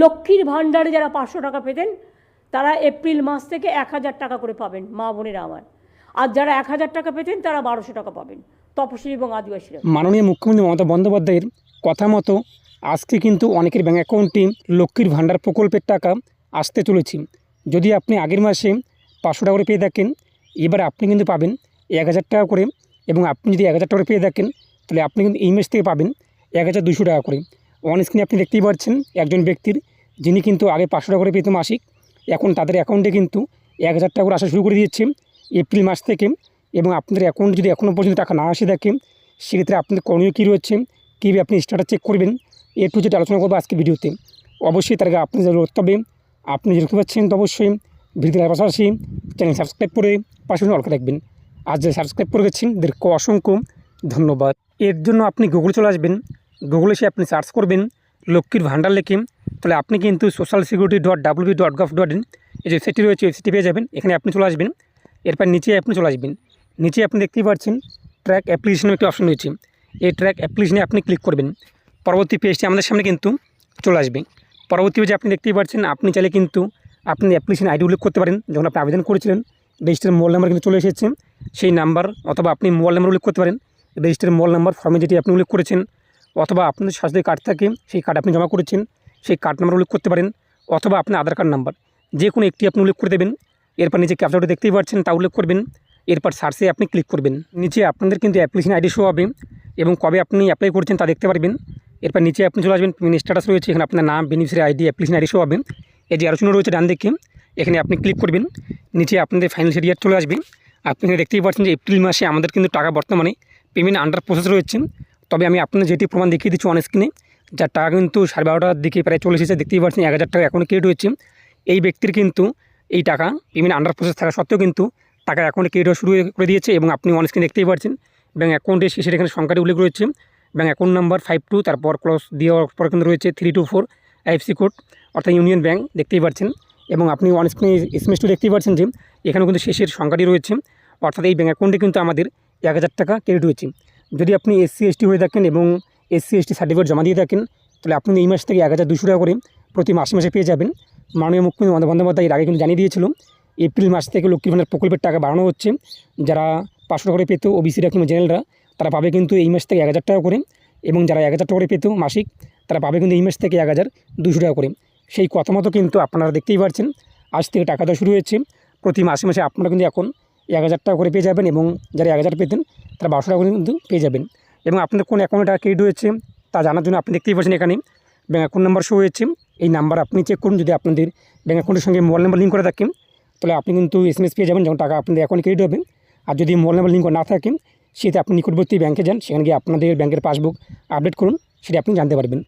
লক্ষ্মীর ভাণ্ডারে যারা পাঁচশো টাকা পেতেন, তারা এপ্রিল মাস থেকে এক হাজার টাকা করে পাবেন মা বোনেরা আমার। আর যারা এক হাজার টাকা পেতেন, তারা বারোশো টাকা পাবেন। তপশিলি এবং আদিবাসীরা। মাননীয় মুখ্যমন্ত্রী মমতা বন্দ্যোপাধ্যায়ের কথা মতো আজকে কিন্তু অনেকের ব্যাঙ্ক অ্যাকাউন্টে লক্ষ্মীর ভাণ্ডার প্রকল্পের টাকা আসতে চলেছে। যদি আপনি আগের মাসে পাঁচশো টাকা করে পেয়ে থাকেন, এবার আপনি কিন্তু পাবেন এক হাজার টাকা করে। এবং আপনি যদি এক হাজার টাকা করে পেয়ে থাকেন, তাহলে আপনি কিন্তু এই মাস থেকে পাবেন এক হাজার দুশো টাকা করে। অন স্ক্রিনে আপনি দেখতেই পাচ্ছেন একজন ব্যক্তির, যিনি কিন্তু আগে পাঁচশো টাকা করে পেত মাসিক। এখন তাদের অ্যাকাউন্টে কিন্তু এক হাজার টাকা করে আসা শুরু করে দিয়েছে এপ্রিল মাস থেকে এবং আপনাদের অ্যাকাউন্টে যদি এখনও পর্যন্ত টাকা না আসে থাকে সেক্ষেত্রে আপনাদের করণীয় কী রয়েছে? কীভাবে আপনি স্টার্টার চেক করবেন? এ টু যেটা আলোচনা করব আজকে ভিডিওতে। অবশ্যই তার আগে আপনি যারা করতে হবে আপনি যে দেখতে পাচ্ছেন তো অবশ্যই ভিডিওতে পাশাপাশি চ্যানেল সাবস্ক্রাইব করে পাশে অল্প রাখবেন। আর যারা সাবস্ক্রাইব করে গেছেন, তাদেরকে অসংখ্য ধন্যবাদ। এর জন্য আপনি গুগলে চলে আসবেন। গুগলে সে আপনি সার্চ করবেন লক্ষ্মীর ভাণ্ডার লেখে, তাহলে আপনি কিন্তু social security dot WB dot gov dot in এই যে ওয়েবসাইটটি রয়েছে ওয়েবসাইটটি পেয়ে যাবেন, এখানে আপনি চলে আসবেন, এরপর নিচে আপনি চলে আসবেন, নিচে আপনি দেখতেই পাচ্ছেন ট্র্যাক অ্যাপ্লিকেশনের একটি অপশন রয়েছে, এই ট্র্যাক অ্যাপ্লিকেশনে আপনি ক্লিক করবেন, পরবর্তী পেজটি আমাদের সামনে কিন্তু চলে আসবে, পরবর্তী পেজে আপনি দেখতেই পাচ্ছেন, আপনি চাইলে কিন্তু আপনি অ্যাপ্লিকেশন আইডি উল্লেখ করতে পারেন, যখন আপনি আবেদন করেছিলেন রেজিস্টার মোবাইল নাম্বার কিন্তু চলে এসেছে, সেই নাম্বার অথবা আপনি মোবাইল নাম্বার উল্লেখ করতে পারেন রেজিস্টার মোবাইল নাম্বার ফর্মে যেটি আপনি উল্লেখ করেছেন অথবা আপনাদের স্বাস্থ্য কার্ড থাকে, সেই কার্ড আপনি জমা করেছেন, সেই কার্ড নাম্বার উল্লেখ করতে পারেন, অথবা আপনার আধার কার্ড নাম্বার যে কোনো একটি আপনি উল্লেখ করে দেবেন, এরপর নিচে ক্যাপচারটা দেখতেই পাচ্ছেন, তা উল্লেখ করবেন, এরপর সার্চে আপনি ক্লিক করবেন। নিচে আপনাদের কিন্তু অ্যাপ্লিকেশন আইডি শো হবে, এবং কবে আপনি অ্যাপ্লাই করছেন তা দেখতে পারবেন। এরপর নিচে আপনি চলে আসবেন পেমেন্ট স্ট্যাটাস রয়েছে, এখানে আপনার নাম beneficiary ID application ID show হবে। এই যে আলোচনা রয়েছে ডান দিকে, এখানে আপনি ক্লিক করবেন, নিচে আপনাদের ফাইনাল সেরিয়ার চলে আসবে। আপনি দেখতেই পাচ্ছেন যে এপ্রিল মাসে আমাদের কিন্তু টাকা বর্তমানে পেমেন্ট আন্ডার প্রসেস রয়েছে। তবে আমি আপনাদের যেটি প্রমাণ দেখিয়ে দিচ্ছি অন স্ক্রিনে যার টাকা কিন্তু সাড়ে বারোটার দিকে প্রায় চলে এসেছে, দেখতেই পাচ্ছেন এক হাজার টাকা এখনও ক্রেডিট হয়েছে। এই ব্যক্তির কিন্তু এই টাকা পেমেন্ট আন্ডার প্রসেস থাকা সত্ত্বেও কিন্তু টাকা অ্যাকাউন্টে ক্রেডিট শুরু করে দিয়েছে এবং আপনি অন স্ক্রিনে দেখতেই পাচ্ছেন। ব্যাঙ্ক অ্যাকাউন্টে শেষের এখানে সংখ্যাটি উল্লেখ রয়েছে। Bank account number five two তারপর ক্লস দেওয়ার পর কিন্তু রয়েছে three two four IFC code অর্থাৎ ইউনিয়ন ব্যাঙ্ক দেখতেই পাচ্ছেন। এবং আপনি অন স্ক্রিনে এসএমএসটি দেখতেই পাচ্ছেন যে, এখানেও কিন্তু শেষের সংখ্যাটি রয়েছে। অর্থাৎ এই ব্যাঙ্ক অ্যাকাউন্টে কিন্তু আমাদের এক হাজার টাকা ক্রেডিট হয়েছে। যদি আপনি এসসি এসটি হয়ে থাকেন এবং এসসি এসটি সার্টিফিকেট জমা দিয়ে থাকেন, তাহলে আপনি এই মাস থেকে এক হাজার দুশো টাকা করে প্রতি মাসে মাসে পেয়ে যাবেন। মাননীয় মুখ্যমন্ত্রী বন্দ্যোপাধ্যায় এর আগে কিন্তু জানিয়ে দিয়েছিল, এপ্রিল মাস থেকে লক্ষ্মী ভাণ্ডার প্রকল্পের টাকা বাড়ানো হচ্ছে। যারা পাঁচশো টাকা করে পেত ওবিসিরা কিংবা জেনারেলরা তারা পাবে কিন্তু এই মাস থেকে এক হাজার টাকা করে। এবং যারা এক হাজার টাকা করে পেত মাসিক, তারা পাবে কিন্তু এই মাস থেকে এক হাজার দুশো টাকা করে। সেই কথা মতো কিন্তু আপনারা দেখতেই পাচ্ছেন আজ থেকে টাকা দেওয়া শুরু হয়েছে। প্রতি মাসে মাসে আপনারা কিন্তু এখন এক হাজার টাকা করে পেয়ে যাবেন এবং যারা এক হাজার পেতেন তারা বারোশো টাকা কিন্তু পেয়ে যাবেন। এবং আপনাদের কোন অ্যাকাউন্টে টাকা ক্রেডিট হয়েছে তা জানার জন্য আপনি দেখতেই পাচ্ছেন এখানে। ব্যাঙ্ক অ্যাকাউন্ট নাম্বার শো হয়েছে। এই নাম্বার আপনি চেক করুন যদি আপনাদের ব্যাঙ্ক অ্যাকাউন্টের সঙ্গে মোবাইল নাম্বার লিঙ্ক করে থাকেন, তাহলে আপনি কিন্তু এস এম এস পেয়ে যাবেন যখন টাকা আপনাদের অ্যাকাউন্টে ক্রেডিট হবে। আর যদি মোবাইল নাম্বার লিঙ্ক না থাকেন সেটা আপনি নিকটবর্তী ব্যাঙ্কে যান, সেখানে গিয়ে আপনাদের ব্যাঙ্কের পাসবুক আপডেট করুন, সেটা আপনি জানতে পারবেন।